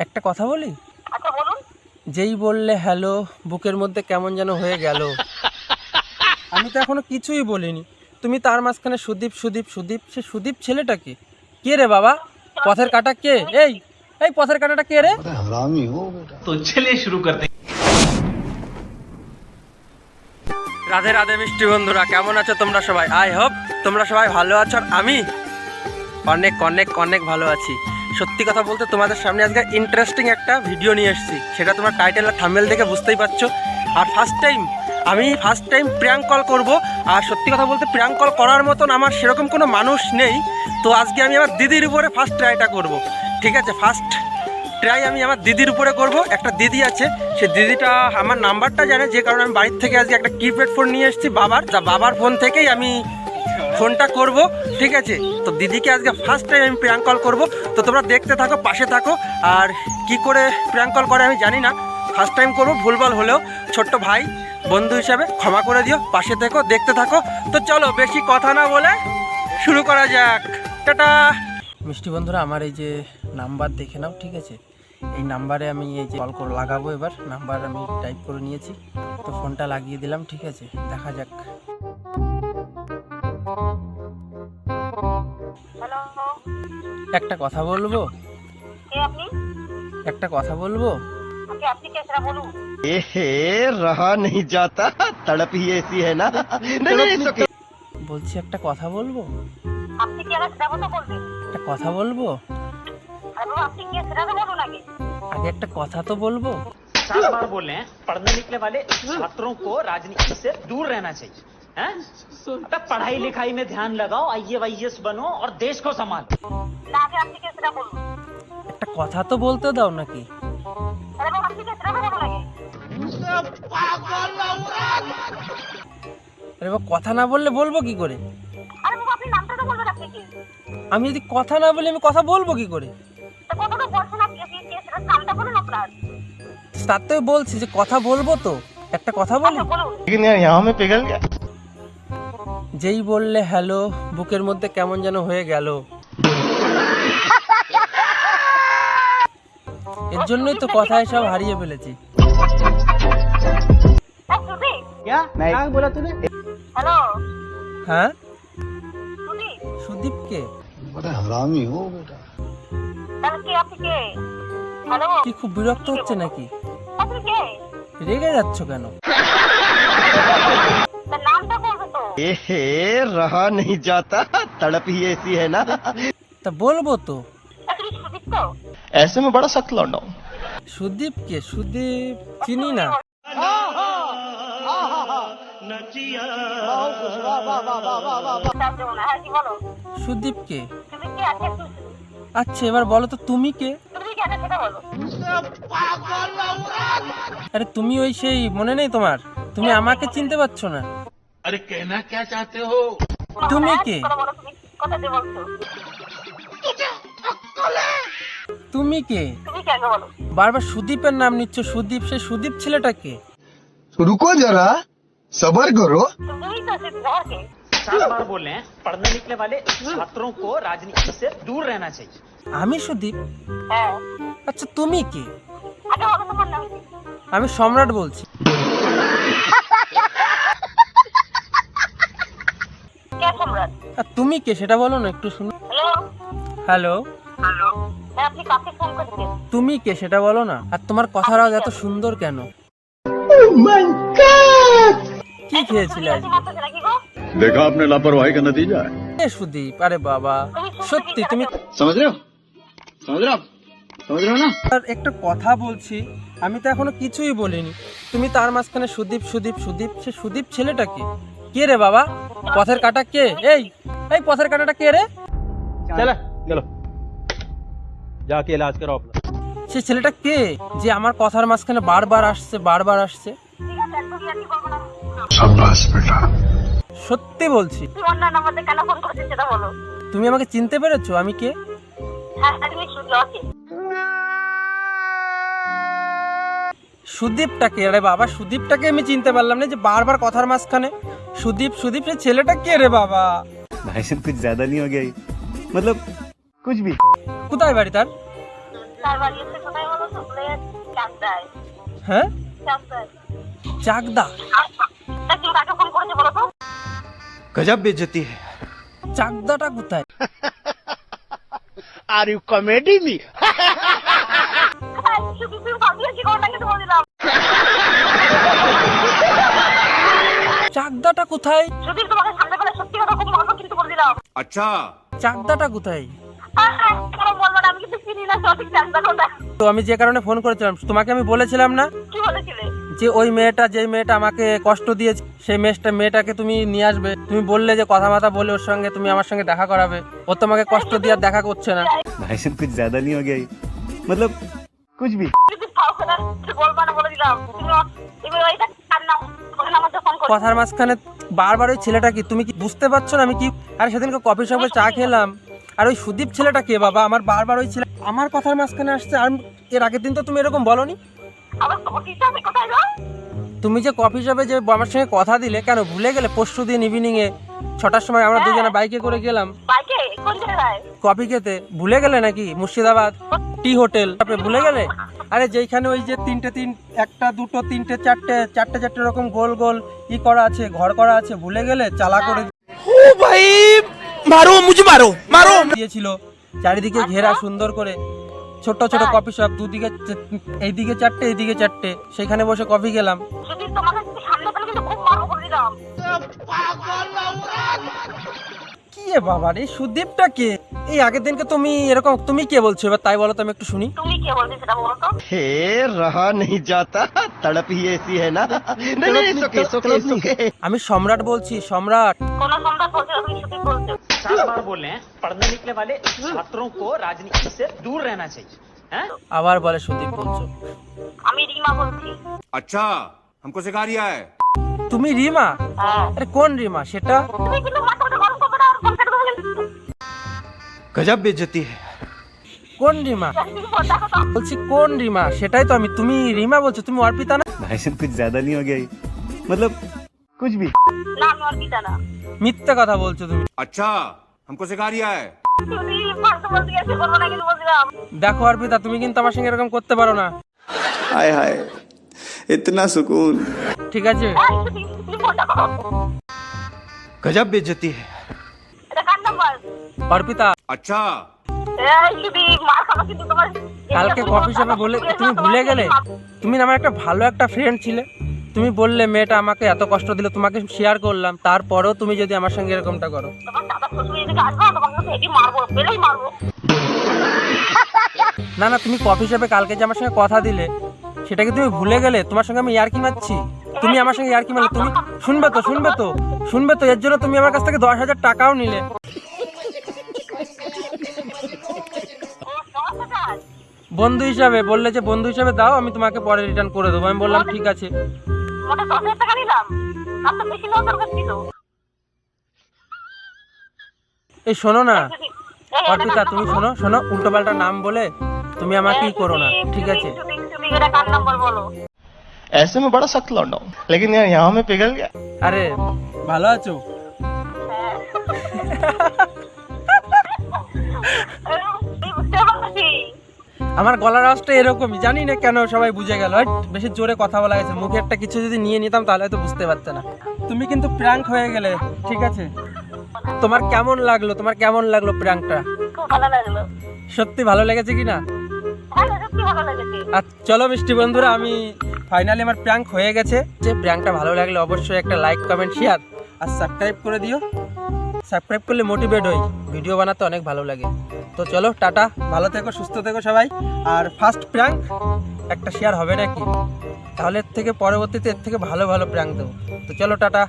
একটা কথা বলি? আচ্ছা, যেই বললে হ্যালো বুকের মধ্যে কেমন যেন হয়ে গেল। আমি তো এখনও কিছুই বলিনি। তুমি তার মাঝখানে সুদীপ সুদীপ সুদীপ সে সুদীপ ছেলেটা কে? কে রে বাবা? পথের কাটা কে? এই এই পথের কাটাটা কে রে? তো ছেলে শুরু করতে। রাধে রাধে মিষ্টি বন্ধুরা কেমন আছো তোমরা সবাই? আই হোপ তোমরা সবাই ভালো আছো আর আমি অনেক অনেক অনেক ভালো আছি। সত্যি কথা বলতে তোমাদের সামনে আজকে ইন্টারেস্টিং একটা ভিডিও নিয়ে এসেছি। সেটা তোমার টাইটেল আর থামেল দেখে বুঝতেই পারছ। আর ফার্স্ট টাইম আমি ফার্স্ট টাইম প্র্যাঙ্ক কল করব। আর সত্যি কথা বলতে প্র্যাঙ্ক কল করার মতন আমার সেরকম কোনো মানুষ নেই। তো আজকে আমি আমার দিদির উপরে ফার্স্ট ট্রাইটা করব। ঠিক আছে? ফার্স্ট ট্রাই আমি আমার দিদির উপরে করব। একটা দিদি আছে, সে দিদিটা আমার নাম্বারটা জানে। যে কারণে আমি বাড়ির থেকে আজকে একটা কিপ্যাড ফোন নিয়ে এসেছি বাবার। তা বাবার ফোন থেকেই আমি ফোনটা করব, ঠিক আছে? তো দিদিকে আজকে ফার্স্ট টাইম আমি প্র্যাঙ্ক কল করব। তো তোমরা দেখতে থাকো, পাশে থাকো। আর কি করে প্র্যাঙ্ক কল করে আমি জানি না। ফার্স্ট টাইম করব, ভুলভাল হলেও। ছোট্ট ভাই, বন্ধু হিসাবে ক্ষমা করে দিও, পাশে থেকো, দেখতে থাকো। তো চলো, বেশি কথা না বলে শুরু করা যাক। টাটা! মিষ্টি বন্ধুরা, আমার এই যে নাম্বার দেখে নাও, ঠিক আছে? এই নাম্বারে আমি এই যে কল করে লাগাবো এবার। নাম্বার আমি টাইপ করে নিয়েছি। তো ফোনটা লাগিয়ে দিলাম, ঠিক আছে? দেখা যাক। একটা কথা বলবো কে আপনি একটা কথা বলবো আচ্ছা আপনি কে সেটা বলুন एहे रहा नहीं जाता तड़प ही ऐसी है ना नहीं नहीं it's okay. বলছি একটা কথা বলবো আপনি কে আগে সেটা কথা বলবেন একটা কথা বলবো আরে বাবা আপনি কে সেটা তো বলুন আগে আগে একটা কথা তো বলবো चार बार बोल रहे हैं पढ़ने निकले वाले छात्रों को राजनीति से दूर रहना चाहिए हैं? अबे पढ़ाई लिखाई में ध्यान लगाओ आई वाई बनो और देश को संभालो না আগে আপনি কে সেটা বলুন একটা কথা তো বলতে দাও নাকি আরে বাবা আপনি কে সেটা তো বলুন আগে আরে বাবা, কথা না বললে বলবো কি করে আরে বাবা আপনি নামটা তো বলবেন আপনি কি আমি যদি কথা না বলি আমি কথা বলবো কি করে তো কতটা বলছেন আপনি আপনি কে সেটা নামটা বলুন আপনার তাতেও বলছি যে কথা বলবো তো একটা কথা বলি আচ্ছা বলুন लेकिन यार यहाँ में पिघल गया যেই বললে হ্যালো বুকের মধ্যে কেমন যেন হয়ে গেল। এর জন্যই তো কথায় সব হারিয়ে ফেলেছি। হ্যাঁ সুদীপ কে কি খুব বিরক্ত হচ্ছে নাকি? রেগে যাচ্ছ কেন? বলবে তো एहे रहा नहीं जाता तड़प ही ऐसी है ना তা বলবো তো তা তুমি সুদীপ তো ऐसे में बड़ा सख्त लौंडा हूँ সুদীপকে সুদীপ চিনি না তার জন্য না হ্যাঁ কি বলো সুদীপকে তুমি কে আছে তুমি আচ্ছা এবার বলো তো তুমি কে তুমি কে আছে সেটা বলো আরে তুমি ওই সেই মনে নেই তোমার তুমি আমাকে চিনতে পারছো না তুমি কে? কথা বলো তুমি কথা দিয়ে বলছো তুমি কে তুমি কে আগে বলো বারবার সুদীপের নাম নিচ্ছ সুদীপ সে সুদীপ ছেলেটাকে रुको जरा सबर करो তুমি তো সে ঘর কে चार बार बोल रहे हैं पढ़ने निकले वाले छात्रों को राजनीति से दूर रहना चाहिए আমি সুদীপ হ্যাঁ আচ্ছা তুমি কে আগে বলো তোমার নাম কি আমি সম্রাট বলছি আর তুমি কে? সেটা বলো না একটু শুনো। হ্যালো তুমি কে? সেটা বলো না। আর তোমার কথার আওয়াজ এত সুন্দর কেন? কি খেয়েছিলে দেখো আপনি লাপরওয়াহি কা নতিজা এ সুদীপ আরে বাবা। সত্যি তুমি সমঝ রে সমঝ রে আর একটা কথা বলছি আমি তো এখনও কিছুই বলিনি। তুমি তার মাঝখানে সুদীপ সুদীপ সুদীপ সে সুদীপ ছেলেটা কি? কে রে বাবা? পথের কাটা কে? এই এই পথের কাটাটা কে রে? যা কে করো সে ছেলেটা কে? যে আমার কথার মাঝখানে বারবার আসছে বারবার আসছে। সত্যি বলছি। তুমি আমাকে চিনতে পেরেছ? আমি কে? সুদীপটাকে আরে বাবা সুদীপটাকে আমি চিনতে পারলাম না যে বারবার কথার মাঝখানে। সুদীপ সুদীপ সে ছেলেটা কে রে বাবা भाई साहब कुछ ज्यादा नहीं हो गया ये? मतलब कुछ भी কোথায় বাড়ি তার তার আমার বাড়ি এসে কোথায় বলো তো বলে চাকদায় হ্যাঁ চাকদায় চাকদা তা তুমি কাকে ফোন করেছে বলো তো गजब बेइज्जती है চাকদাটা কোথায় आर यू कॉमेडी मी হ্যাঁ, চাকদাটা কোথায় যদি তোমাকে সামনে পেলে সত্যি কথা খুব মারবো কিন্তু বলছিলাম अच्छा চাকদাটা কোথায় হ্যাঁ, কেন বলবো না আমি কিন্তু চিনি না সঠিক চাকদা কোথায় তো আমি যে কারণে ফোন করেছিলাম তোমাকে আমি বলেছিলাম না কি বলেছিলে যে ওই মেয়েটা যে মেয়েটা আমাকে কষ্ট দিয়েছে সেই মেয়েটা মেয়েটাকে তুমি নিয়ে আসবে তুমি বললে যে কথাবার্তা বলে ওর সঙ্গে তুমি আমার সঙ্গে দেখা করাবে ও তোমাকে কষ্ট দিয়ে আর দেখা করছে না भाई साहब कुछ ज्यादा नहीं हो गया ये? मतलब कुछ भी যদি ফাও করে বলবা না বলে দিলাম কথার মাঝখানে বারবার ওই ছেলেটা কি? তুমি কি বুঝতে পারছ না আমি কি আরে সেদিনকে কফি শপে চা খেলাম। আর ওই সুদীপ ছেলেটা কে বাবা? আমার বারবার ওই ছেলে আমার কথার মাঝখানে আসছে। আর এর আগের দিন তো তুমি এরকম বলনি? তুমি যে কফি শপে যে আমার সঙ্গে কথা দিলে কেন ভুলে গেলে? পরশু দিন ইভিনিং এ ছটার সময় আমরা দুজনে বাইকে করে গেলাম। কফি খেতে। ভুলে গেলে নাকি মুর্শিদাবাদ? টি হোটেল। তারপরে ভুলে গেলে আরে যেখানে ওই যে তিনটে তিন একটা দুটো তিনটে চারটে চারটে চারটে রকম গোল গোল ই করা আছে ঘর করা আছে ভুলে গেলে চালা করে ও ভাই মারো মুঝে মারো মারো। দিয়েছিল। চারিদিকে ঘেরা সুন্দর করে। ছোট ছোট কফি শপ দুদিকে এইদিকে চারটে এইদিকে চারটে। সেখানে বসে কফি খেলাম। কি এ বাবা রে সুদীপটা কে? এই আগের দিনকে তুমি এরকম তুমি কে বলছো এবার তাই বলো তো আমি একটু শুনি তুমি কে বলছি সেটা বলো তো हे रहा नहीं जाता तड़प ही ऐसी है ना नहीं नहीं it's okay, it's okay, it's okay. আমি সম্রাট বলছি সম্রাট কোন সম্রাট বলছে না, তুমি সত্যি বলছো चार बार बोल रहे हैं पढ़ने निकले वाले छात्रों को राजनीति से दूर रहना चाहिए हैं আবার বলে সুদীপ বলছো আমি রিমা বলছি अच्छा हमको सिखा रिया है তুমি রিমা হ্যাঁ আরে কোন রিমা সেটা তুমি কিন্তু गजब बेइज्जती है কোন রিমা তুমি ফোন দেখো তো বলছি কোন রিমা সেটাই তো আমি তুমি রিমা বলছো তুমি অর্পিতা না भाई साहब कुछ ज्यादा नहीं हो गया ये? मतलब कुछ भी না আমি আর দিতা না মিথ্যে কথা বলছো তুমি अच्छा हमको सिखा रिया है তুমি ফালতু বলতে গেছে করবো না কিন্তু বলছিলাম দেখো অর্পিতা তুমি কিন্তু আমার সঙ্গে এরকম করতে পারো না हाय हाय इतना सुकून ঠিক আছে এই, তুমি- তুমি অর্পিতা। আচ্ছা। কালকে কফি শপে বলে তুমি ভুলে গেলে? তুমি আমার একটা ভালো একটা ফ্রেন্ড ছিলে। তুমি বললে মেয়েটা আমাকে এত কষ্ট দিল তোমাকে শেয়ার করলাম। তারপরেও তুমি যদি আমার সঙ্গে এরকমটা করো। না না তুমি কফি শপে কালকে যে আমার সঙ্গে কথা দিলে সেটাকে তুমি ভুলে গেলে? তোমার সঙ্গে আমি ইয়ার্কি মারছি? তুমি আমার সঙ্গে ইয়ার্কি মারলে? তুমি শুনবে তো শুনবে তো শুনবে তো এর জন্য তুমি আমার কাছ থেকে দশ হাজার টাকাও নিলে। বন্ধু হিসাবে বললে যে বন্ধু হিসাবে দাও আমি তোমাকে পরে রিটার্ন করে দেবো আমি বললাম ঠিক আছে মোটা দশ হাজার টাকা নিলাম আর তো বেশি নেওয়া দরকার ছিল এই শোনো না যদি- এই, এটা অর্পিতা কার তুমি নাম্বার শোনো শোনো উল্টো পাল্টা নাম বলে তুমি আমাকে এই, ই করো না তুমি- ঠিক তুমি- আছে তুমি- তুমি এটা কার নাম্বার বলো ऐसे में बड़ा सख्त लौंडा हूं लेकिन यार यहाँ में पिघल गया আরে ভালো আছো এই, বুঝতে পারছি আমার গলার আওয়াজটা এরকমই জানি না কেন সবাই বুঝে গেল। বেশি জোরে কথা বলা গেছে মুখে একটা কিছু যদি নিয়ে নিতাম তাহলে হয়তো বুঝতে পারতে না। তুমি কিন্তু প্র্যাঙ্ক হয়ে গেলে ঠিক আছে? তোমার কেমন লাগল তোমার কেমন লাগল প্র্যাঙ্কটা? ভালো লাগল। সত্যি ভালো লেগেছে কি না? হ্যাঁ আর চলো মিষ্টি বন্ধুরা আমি ফাইনালি আমার প্র্যাঙ্ক হয়ে গেছে। যে প্র্যাঙ্কটা ভালো লাগলে অবশ্যই একটা লাইক কমেন্ট শেয়ার আর সাবস্ক্রাইব করে দিও। সাবস্ক্রাইব করলে মোটিভেট হই। ভিডিও বানাতে অনেক ভালো লাগে। তো চলো, টাটা। ভালো থেকো, সুস্থ থেকো সবাই। আর ফার্স্ট প্র্যাঙ্ক একটা শেয়ার হবে নাকি? তাহলে এর থেকে পরবর্তীতে এর থেকে ভালো ভালো প্র্যাঙ্ক দেবো। তো চলো, টাটা।